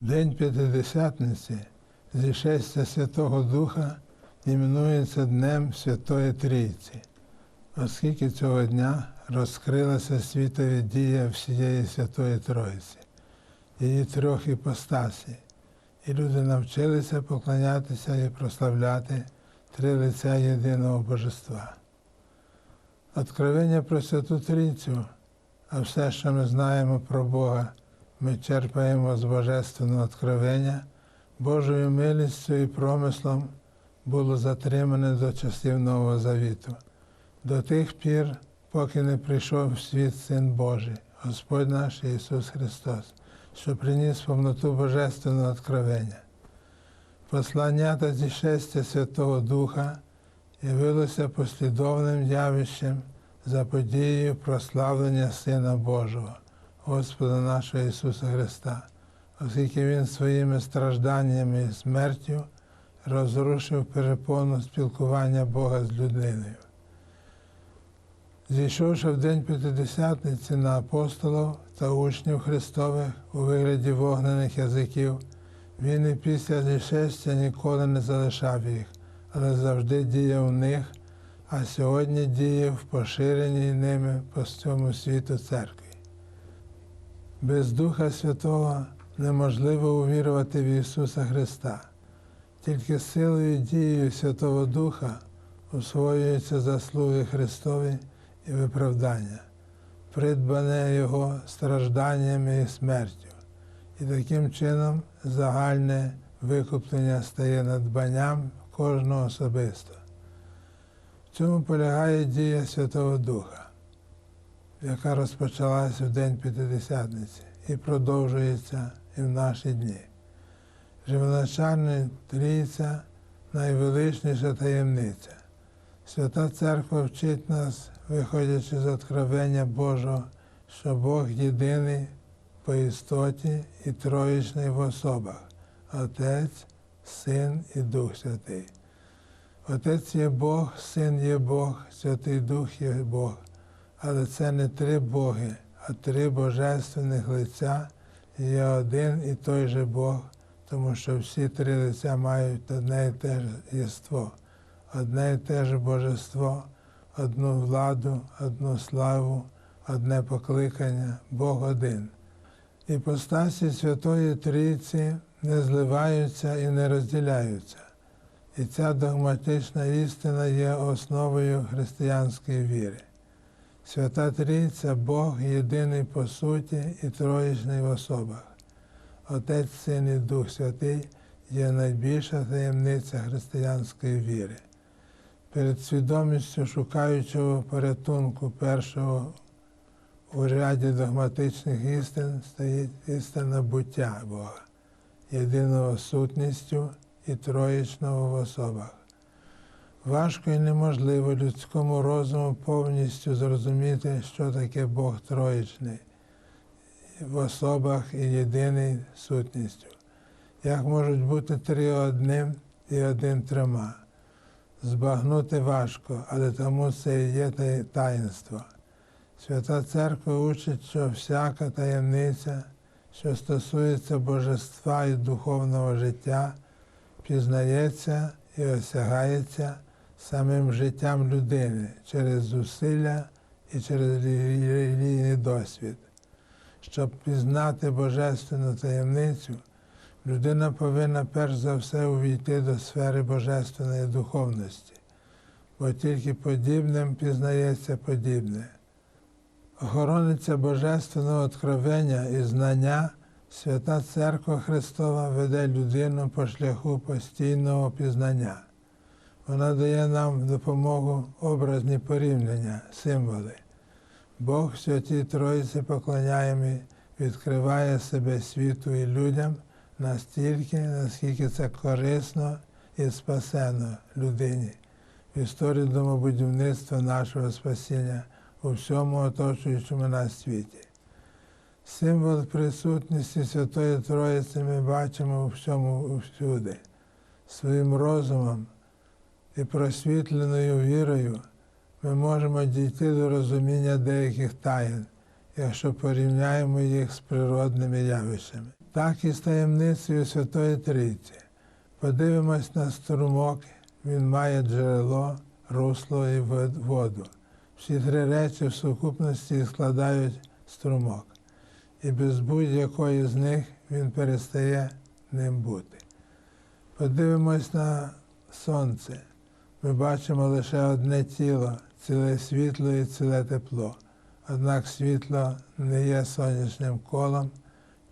День П'ятидесятниці зішестя Святого Духа іменується Днем Святої Трійці, оскільки цього дня розкрилася світові дія всієї Святої Троїці, її трьох іпостасій, і люди навчилися поклонятися і прославляти три лиця єдиного Божества. Откровення про Святу Трійцю, а все, що ми знаємо про Бога, ми черпаємо з Божественного откровення, Божою милістю і промислом було затримане до часів Нового Завіту, до тих пір, поки не прийшов в світ Син Божий, Господь наш Ісус Христос, що приніс повноту Божественного откровення. Послання та зішестя Святого Духа явилося послідовним явищем за подією прославлення Сина Божого. Господа нашого Ісуса Христа, оскільки Він своїми стражданнями і смертю розрушив перепону спілкування Бога з людиною. Зійшовши в день П'ятидесятниці на апостолів та учнів Христових у вигляді вогнених язиків, він і після зішестя ніколи не залишав їх, але завжди діяв в них, а сьогодні діє в поширеній ними по всьому світу церкві. Без Духа Святого неможливо увірувати в Ісуса Христа. Тільки силою і дією Святого Духа освоюються заслуги Христові і виправдання, придбане Його стражданнями і смертю. І таким чином загальне викуплення стає надбанням кожного особисто. В цьому полягає дія Святого Духа яка розпочалася в День П'ятидесятниці і продовжується і в наші дні. Живоначальна трійця найвеличніша таємниця. Свята Церква вчить нас, виходячи з откровення Божого, що Бог єдиний по істоті і троїчний в особах Отець, Син і Дух Святий. Отець є Бог, Син є Бог, Святий Дух є Бог. Але це не три Боги, а три божественних лиця є один і той же Бог, тому що всі три лиця мають одне і те ж єство, одне і те ж божество, одну владу, одну славу, одне покликання, Бог один. Іпостасі Святої Трійці не зливаються і не розділяються. І ця догматична істина є основою християнської віри. Свята Трійця Бог єдиний по суті і троїчний в особах. Отець, Син і Дух Святий є найбільша таємниця християнської віри. Перед свідомістю шукаючого порятунку першого у ряді догматичних істин стоїть істина буття Бога, єдиного сутністю і троїчного в особах. Важко і неможливо людському розуму повністю зрозуміти, що таке Бог Троїчний в особах і єдиний сутністю. Як можуть бути три одним і один трьома. Збагнути важко, але тому це і є таїнство. Свята Церква учить, що всяка таємниця, що стосується божества і духовного життя, пізнається і осягається самим життям людини через зусилля і через релігійний досвід. Щоб пізнати божественну таємницю, людина повинна перш за все увійти до сфери божественної духовності, бо тільки подібним пізнається подібне. Охорониця Божественного откровення і знання Свята Церква Христова веде людину по шляху постійного пізнання. Вона дає нам допомогу образні порівняння, символи. Бог в Святій Троїці поклоняємий відкриває себе світу і людям настільки, наскільки це корисно і спасено людині в історії домобудівництва нашого спасіння у всьому оточуючому нас світі. Символ присутності Святої Троїці ми бачимо у всьому всюди, своїм розумом і просвітленою вірою ми можемо дійти до розуміння деяких таїн, якщо порівняємо їх з природними явищами. Так і з таємницею Святої Трійці. Подивимось на струмок, він має джерело, русло і воду. Всі три речі в сукупності складають струмок, і без будь-якої з них він перестає ним бути. Подивимось на сонце. Ми бачимо лише одне тіло, ціле світло і ціле тепло. Однак світло не є сонячним колом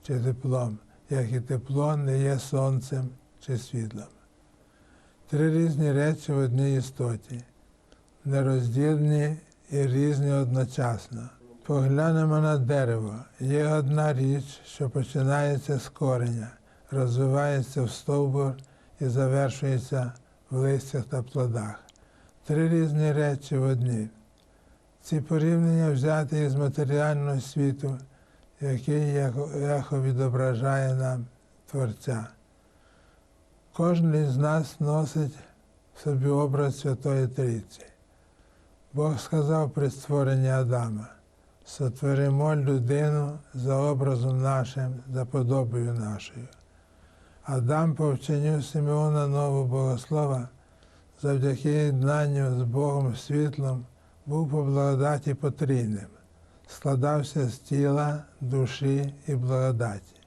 чи теплом, як і тепло не є сонцем чи світлом. Три різні речі в одній істоті, нероздільні і різні одночасно. Поглянемо на дерево. Є одна річ, що починається з кореня, розвивається в стовбур і завершується в листях та плодах. Три різні речі в одній. Ці порівняння взяті із матеріального світу, який як ехо відображає нам Творця. Кожен із нас носить в собі образ Святої Трійці. Бог сказав при створенні Адама, сотворимо людину за образом нашим, за подобою нашою. Адам по вченню Симеона Нового Богослова, завдяки єднанню з Богом світлом, був по благодаті потрійним, складався з тіла, душі і благодаті,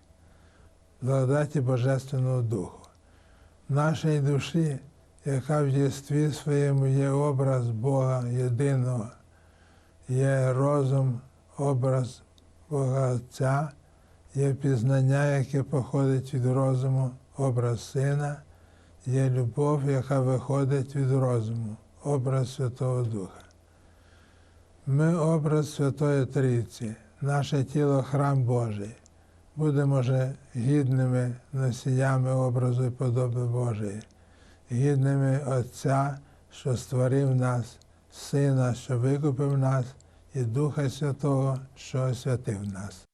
благодаті Божественного Духу. Нашій душі, яка в єстві своєму є образ Бога єдиного, є розум, образ Бога Отця, є пізнання, яке походить від розуму, образ Сина, є любов, яка виходить від розуму, образ Святого Духа. Ми образ Святої Трійці, наше тіло храм Божий. Будемо же гідними носіями образу і подоби Божої, гідними Отця, що створив нас, Сина, що викупив нас, і Духа Святого, що освятив нас.